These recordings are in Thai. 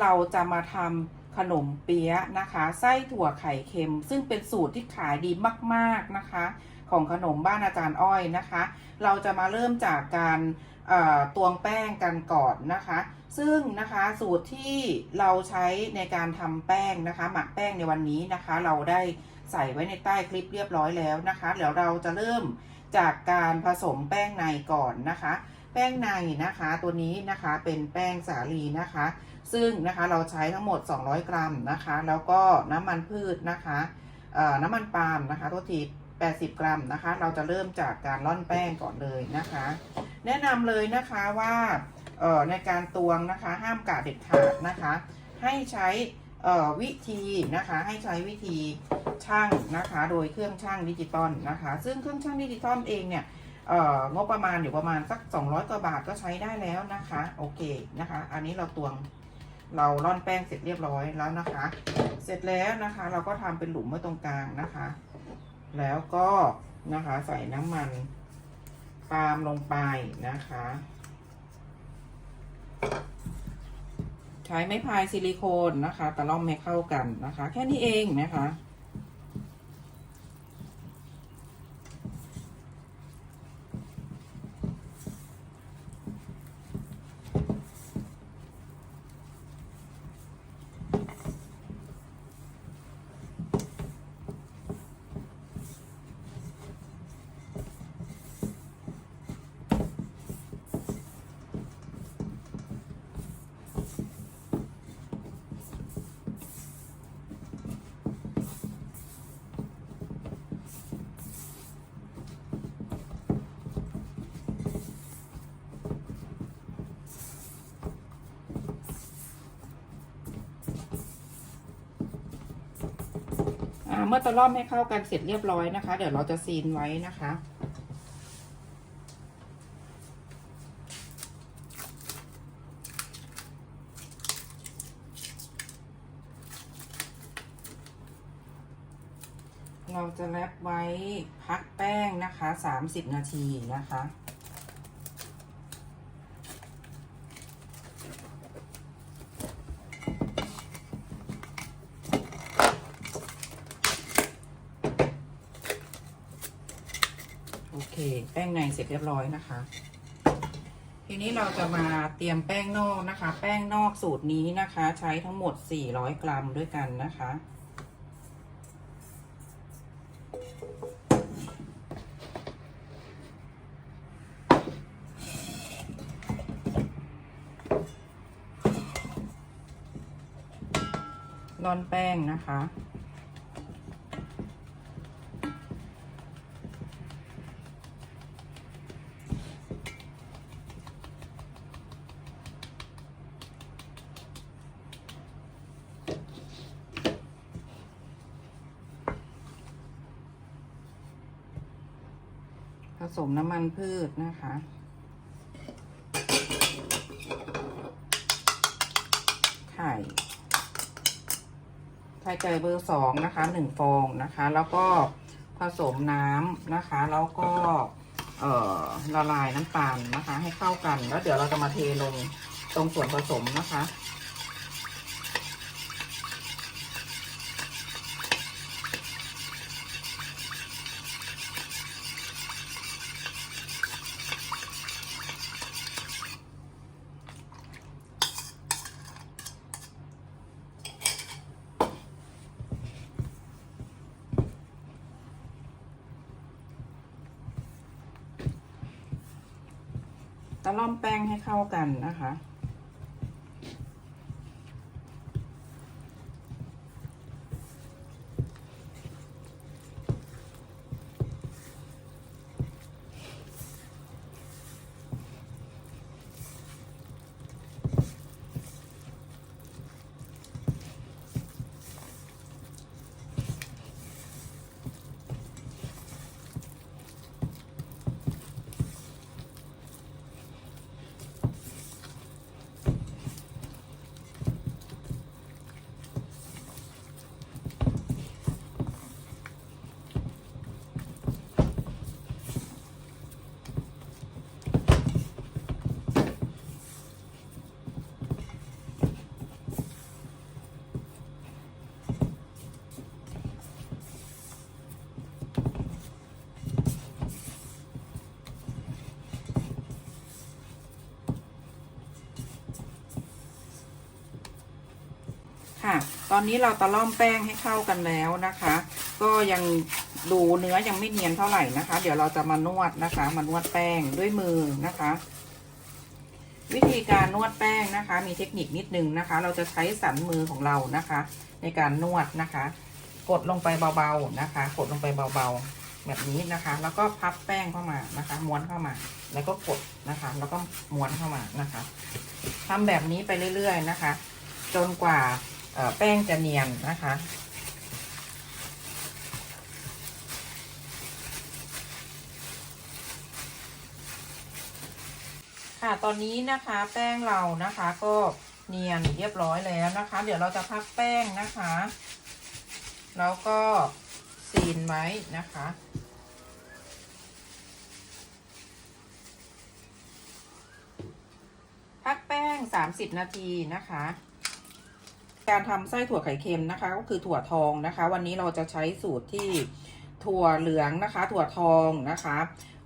เราจะมาทำขนมเปี๊ยะนะคะ ไส้ถั่วไข่เค็ม ซึ่งเป็นสูตรที่ขายดีมากๆนะคะ ของขนมบ้านอาจารย์อ้อยนะคะ เราจะมาเริ่มจากการตวงแป้งกันก่อนนะคะ ซึ่งนะคะสูตรที่เราใช้ในการทำแป้งนะคะ หมักแป้งในวันนี้นะคะ เราได้ใส่ไว้ในใต้คลิปเรียบร้อยแล้วนะคะเดี๋ยวเราจะเริ่มจากการผสมแป้งในก่อนนะคะ แป้งในนะคะ ตัวนี้นะคะเป็นแป้งสาลีนะคะ ซึ่งนะคะเราใช้ทั้งหมด 200 กรัมนะคะ แล้วก็น้ำมันพืชนะคะน้ำมันปาล์มนะคะโทษที80 กรัมนะคะ เราจะเริ่มจากการร่อนแป้งก่อนเลยนะคะ แนะนำเลยนะคะว่าในการตวงนะคะห้ามกะเด็ดขาดนะคะ ให้ใช่วิธีนะคะ ให้ใช้วิธีช่างนะคะ โดยเครื่องช่างดิจิตอลนะคะ ซึ่งเครื่องช่างดิจิตอลเองเนี่ยเอ่องบประมาณอยู่ประมาณสัก 200 กว่าบาทก็ใช้ได้แล้วนะคะ โอเคนะคะ อันนี้เราตวง เราร่อนแป้งเสร็จเรียบร้อยแล้วนะคะ เสร็จแล้วนะคะ เราก็ทำเป็นหลุมไว้ตรงกลางนะคะ แล้วก็นะคะใส่น้ำมันปาล์มลงไปนะคะ ใช้ไม้พายซิลิโคนนะคะตะล่อมให้เข้ากันนะคะ แค่นี้เองนะคะ เมื่อตะล่อมให้เข้ากันเสร็จเรียบร้อยนะคะ เดี๋ยวเราจะซีนไว้นะคะ เราจะแรปไว้พักแป้งนะคะ 30 นาทีนะคะ แป้งในเสร็จเรียบร้อยนะคะ ทีนี้เราจะมาเตรียมแป้งนอกนะคะ แป้งนอกสูตรนี้นะคะ ใช้ทั้งหมด 400 กรัมด้วยกันนะคะ ร่อนแป้งนะคะ ผสมน้ำมันพืชนะคะ ไข่ไข่ไก่เบอร์สองนะคะหนึ่งฟองนะคะ แล้วก็ผสมน้ำนะคะ แล้วก็เอ่อละลายน้ำตาลนะคะ ให้เข้ากัน แล้วเดี๋ยวเราจะมาเทลงตรงส่วนผสมนะคะ ร่อมแป้งให้เข้ากันนะคะ ผ ตอนนี้เราตะล่อมแป้งให้เข้ากันแล้วนะคะ ก็ยังดูเนื้อยังไม่เนียนเท่าไหร่นะคะ เดี๋ยวเราจะมานวดนะคะ มานวดแป้งด้วยมือนะคะ วิธีการนวดแป้งนะคะ มีเทคนิคนิดนึงนะคะ เราจะใช้สันมือของเรานะคะ ในการนวดนะคะ กดลงไปเบาๆนะคะ กดลงไปเบาๆ แบบนี้นะคะ แล้วก็พับแป้งเข้ามานะคะ ม้วนเข้ามา แล้วก็กดนะคะ แล้วก็ม้วนเข้ามานะคะทำแบบนี้ไปเรื่อย ๆนะคะ จนกว่า แป้งจะเนียนนะคะ ค่ะตอนนี้นะคะแป้งเรานะคะก็เนียนเรียบร้อยแล้วนะคะ เดี๋ยวเราจะพักแป้งนะคะ แล้วก็ซีนไว้นะคะพักแป้ง 30 นาทีนะคะ การทำไส้ถั่วไข่เค็มนะคะ ก็คือถั่วทองนะคะ วันนี้เราจะใช้สูตรที่ถั่วเหลืองนะคะ ถั่วทองนะคะ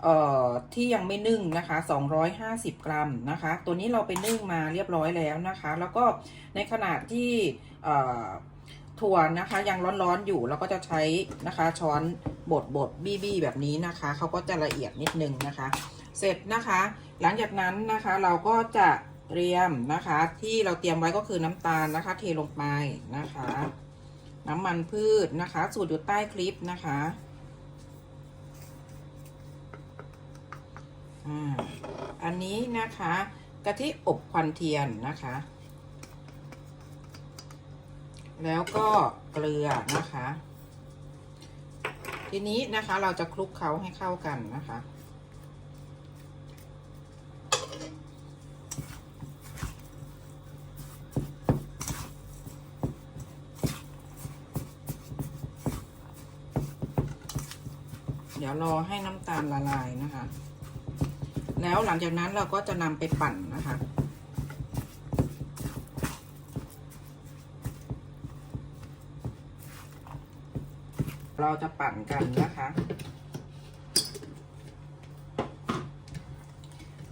เอ่อที่ยังไม่นึ่งนะคะ 250 กรัมนะคะ ตัวนี้เราไปนึ่งมาเรียบร้อยแล้วนะคะ แล้วก็ในขณะที่เอ่อถั่วนะคะยังร้อนๆอยู่เราก็จะใช้นะคะช้อนบดบดบี้บี้แบบนี้นะคะเขาก็จะละเอียดนิดนึงนะคะ เสร็จนะคะ หลังจากนั้นนะคะเราก็จะ เตรียมนะคะ ที่เราเตรียมไว้ก็คือน้ำตาลนะคะ เทลงไปนะคะ น้ำมันพืชนะคะ สูตรอยู่ใต้คลิปนะคะอ่าอันนี้นะคะกะทิอบควันเทียนนะคะ แล้วก็เกลือนะคะ ทีนี้นะคะเราจะคลุกเคล้าให้เข้ากันนะคะ ดี๋ยวรอให้น้ำตาลละลายนะคะ แล้วหลังจากนั้นเราก็จะนำไปปั่นนะคะ เราจะปั่นกันนะคะ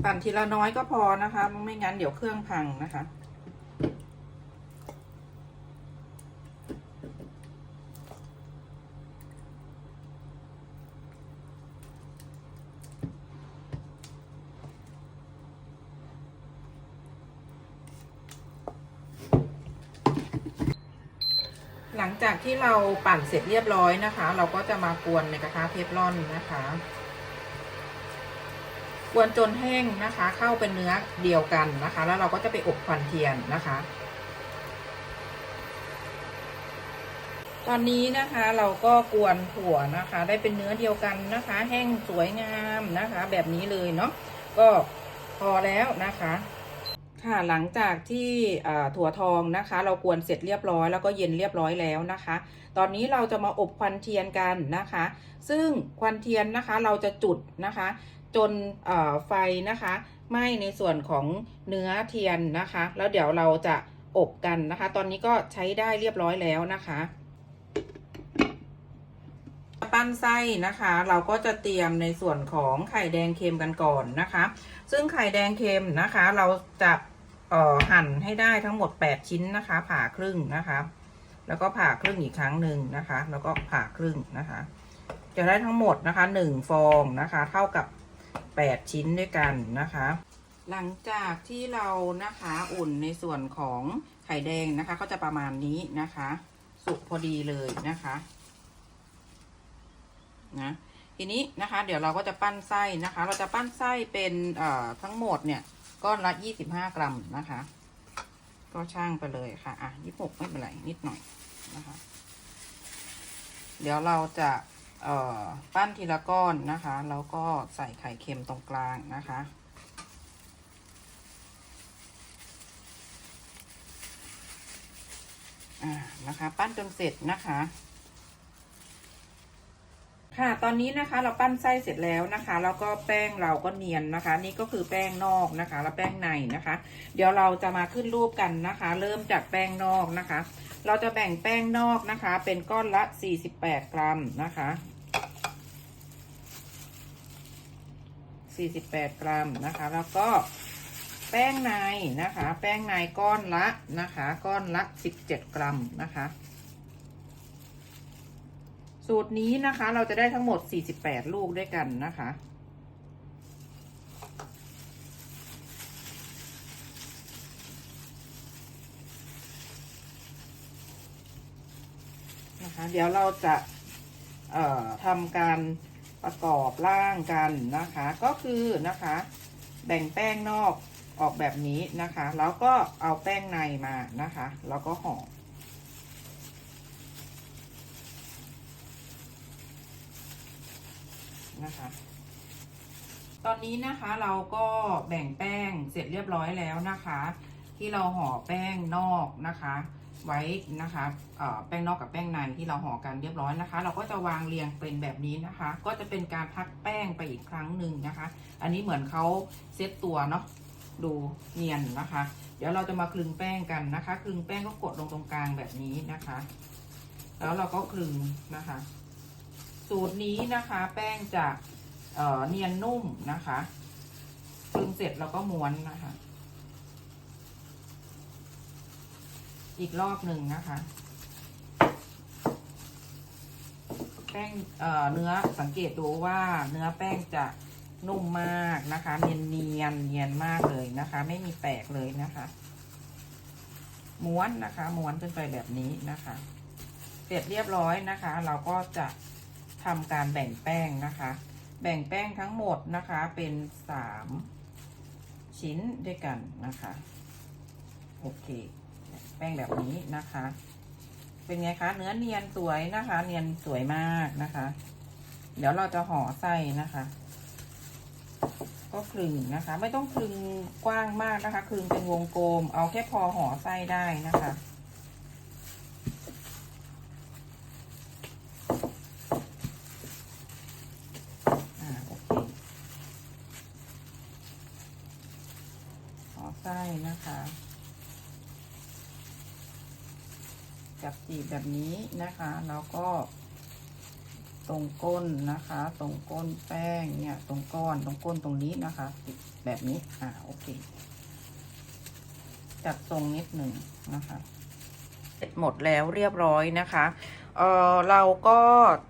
ปั่นทีละน้อยก็พอนะคะ ไม่งั้นเดี๋ยวเครื่องพังนะคะ จากที่เราปั่นเสร็จเรียบร้อยนะคะ เราก็จะมากวนในกระทะเทฟลอนนะคะ กวนจนแห้งนะคะ เข้าเป็นเนื้อเดียวกันนะคะ แล้วเราก็จะไปอบควันเทียนนะคะ ตอนนี้นะคะเราก็กวนถั่วนะคะ ได้เป็นเนื้อเดียวกันนะคะ แห้งสวยงามนะคะ แบบนี้เลยเนาะก็พอแล้วนะคะ ค่ะหลังจากที่ถั่วทองนะคะ เรากวนเสร็จเรียบร้อยแล้วก็เย็นเรียบร้อยแล้วนะคะ ตอนนี้เราจะมาอบควันเทียนกันนะคะ ซึ่งควันเทียนนะคะเราจะจุดนะคะ จนไฟนะคะไหม้ในส่วนของเนื้อเทียนนะคะ แล้วเดี๋ยวเราจะอบกันนะคะ ตอนนี้ก็ใช้ได้เรียบร้อยแล้วนะคะปั้นไส้นะคะ เราก็จะเตรียมในส่วนของไข่แดงเค็มกันก่อนนะคะ ซึ่งไข่แดงเค็มนะคะ เราจะ เอ่อหั่นให้ได้ทั้งหมด 8 ชิ้นนะคะ ผ่าครึ่งนะคะ แล้วก็ผ่าครึ่งอีกครั้งหนึ่งนะคะ แล้วก็ผ่าครึ่งนะคะ จะได้ทั้งหมดนะคะ 1 ฟองนะคะ เท่ากับ 8 ชิ้นด้วยกันนะคะ หลังจากที่เรานะคะอุ่นในส่วนของไข่แดงนะคะ ก็จะประมาณนี้นะคะ สุกพอดีเลยนะคะนะทีนี้นะคะ เดี๋ยวเราก็จะปั้นไส้นะคะ เราจะปั้นไส้เป็นเอ่อทั้งหมดเนี่ย ก้อนละ25กรัมนะคะ ก็ช่างไปเลยค่ะ อะ26ไม่เป็นไรนิดหน่อยนะคะ เดี๋ยวเราจะเอ่อปั้นทีละก้อนนะคะ แล้วก็ใส่ไข่เค็มตรงกลางนะคะอ่านะคะ ปั้นจนเสร็จนะคะ ค่ะตอนนี้นะคะเราปั้นไส้เสร็จแล้วนะคะ แล้วก็แป้งเราก็เนียนนะคะ นี่ก็คือแป้งนอกนะคะ แล้วแป้งในนะคะ เดี๋ยวเราจะมาขึ้นรูปกันนะคะ เริ่มจากแป้งนอกนะคะ เราจะแบ่งแป้งนอกนะคะ เป็นก้อนละ 48 กรัมนะคะ 48 กรัมนะคะ แล้วก็แป้งในนะคะ แป้งในก้อนละนะคะ ก้อนละ 17 กรัมนะคะ สูตรนี้นะคะ เราจะได้ทั้งหมด 48 ลูกด้วยกันนะคะ นะคะ เดี๋ยวเราจะเอ่อทำการประกอบร่างกันนะคะ ก็คือนะคะ แบ่งแป้งนอกออกแบบนี้นะคะ แล้วก็เอาแป้งในมานะคะ แล้วก็ห่อ นะคะ ตอนนี้นะคะเราก็แบ่งแป้งเสร็จเรียบร้อยแล้วนะคะ ที่เราห่อแป้งนอกนะคะ ไว้นะคะแป้งนอกกับแป้งในที่เราห่อกันเรียบร้อยนะคะ เราก็จะวางเรียงเป็นแบบนี้นะคะ ก็จะเป็นการพักแป้งไปอีกครั้งหนึ่งนะคะ อันนี้เหมือนเขาเซตตัวเนาะดูเนียนนะคะ เดี๋ยวเราจะมาคลึงแป้งกันนะคะ คลึงแป้งก็กดลงตรงกลางแบบนี้นะคะ แล้วเราก็คลึงนะคะ สูตรนี้นะคะแป้งจะเเนียนนุ่มนะคะคลึงเสร็จเราก็ม้วนนะคะ อีกรอบหนึ่งนะคะ แป้งเเนื้อสังเกตดูว่าเนื้อแป้งจะนุ่มมากนะคะ เนียนเนียนเนียนมากเลยนะคะ ไม่มีแตกเลยนะคะม้วนนะคะม้วนขึ้นไปแบบนี้นะคะ เสร็จเรียบร้อยนะคะ เราก็จะ ทำการแบ่งแป้งนะคะ แบ่งแป้งทั้งหมดนะคะเป็นสามชิ้นด้วยกันนะคะ โอเค แป้งแบบนี้นะคะ เป็นไงคะ เนื้อเนียนสวยนะคะ เนียนสวยมากนะคะ เดี๋ยวเราจะห่อไส้นะคะ ก็คลึงนะคะ ไม่ต้องคลึงกว้างมากนะคะคลึงเป็นวงกลม เอาแค่พอห่อไส้ได้นะคะ อ่าโอเคห่อไส้ นะคะ จับจีบแบบนี้นะคะ แล้วก็ ตรงก้นนะคะ ตรงก้นแป้งเนี่ย ตรงก้อนตรงก้นตรงนี้นะคะติดแบบนี้ อ่าโอเค จัดทรงนิดหนึ่งนะคะเสร็จหมดแล้วเรียบร้อยนะคะเออเราก็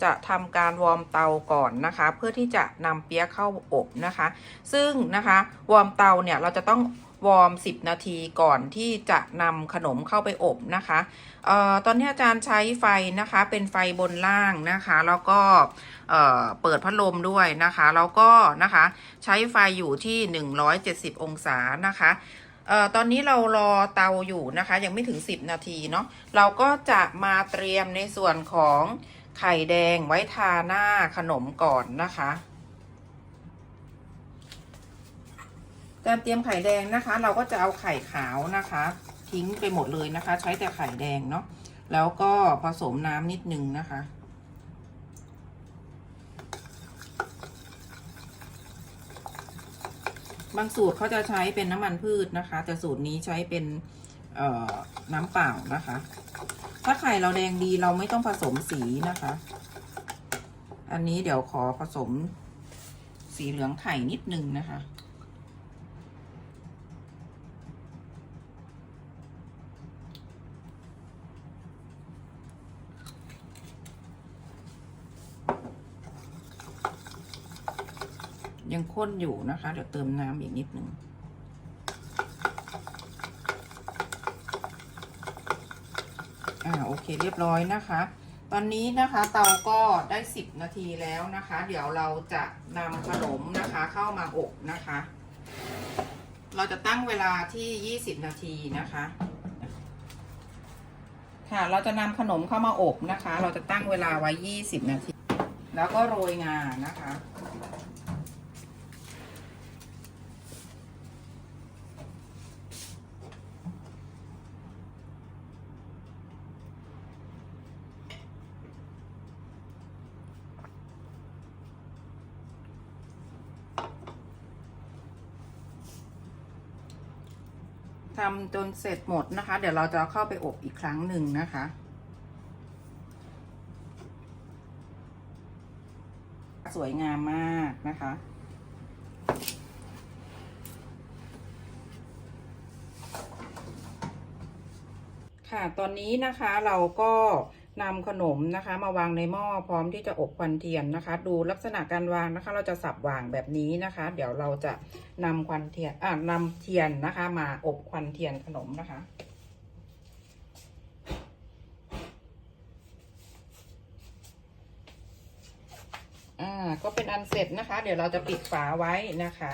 จะทำการวอร์มเตาก่อนนะคะ เพื่อที่จะนำเปี๊ยะเข้าอบนะคะ ซึ่งนะคะวอร์มเตาเนี่ยเราจะต้อง วอร์ม 10 นาทีก่อนที่จะนำขนมเข้าไปอบนะคะเอ่อตอนนี้อาจารย์ใช้ไฟนะคะ เป็นไฟบนล่างนะคะ แล้วก็เอ่อเปิดพัดลมด้วยนะคะ แล้วก็นะคะใช้ไฟอยู่ที่ 170 องศานะคะเอ่อตอนนี้เรารอเตาอยู่นะคะ ยังไม่ถึง 10 นาทีเนาะ เราก็จะมาเตรียมในส่วนของไข่แดงไว้ทาหน้าขนมก่อนนะคะ การเตรียมไข่แดงนะคะ เราก็จะเอาไข่ขาวนะคะ ทิ้งไปหมดเลยนะคะ ใช้แต่ไข่แดงเนาะแล้วก็ผสมน้ำนิดนึงนะคะ บางสูตรเขาจะใช้เป็นน้ำมันพืชนะคะ แต่สูตรนี้ใช้เป็นน้ำเปล่านะคะ ถ้าไข่เราแดงดีเราไม่ต้องผสมสีนะคะ อันนี้เดี๋ยวขอผสมสีเหลืองไข่นิดนึงนะคะ ยังข้นอยู่นะคะ เดี๋ยวเติมน้ำอีกนิดหนึ่งอ่าโอเคเรียบร้อยนะคะ ตอนนี้นะคะเตาก็ได้ 10 นาทีแล้วนะคะ เดี๋ยวเราจะนำขนมนะคะเข้ามาอบนะคะ เราจะตั้งเวลาที่ 20 นาทีนะคะ ค่ะเราจะนำขนมเข้ามาอบนะคะ เราจะตั้งเวลาไว้ 20 นาที แล้วก็โรยงานะคะ ทำจนเสร็จหมดนะคะ เดี๋ยวเราจะเข้าไปอบอีกครั้งหนึ่งนะคะ สวยงามมากนะคะค่ะ ตอนนี้นะคะเราก็ นำขนมนะคะ มาวางในหม้อพร้อมที่จะอบควันเทียนนะคะ ดูลักษณะการวางนะคะ เราจะสับวางแบบนี้นะคะ เดี๋ยวเราจะนำควันเทียนอ่านำเทียนนะคะ มาอบควันเทียนขนมนะคะอ่าก็เป็นอันเสร็จนะคะ เดี๋ยวเราจะปิดฝาไว้นะคะ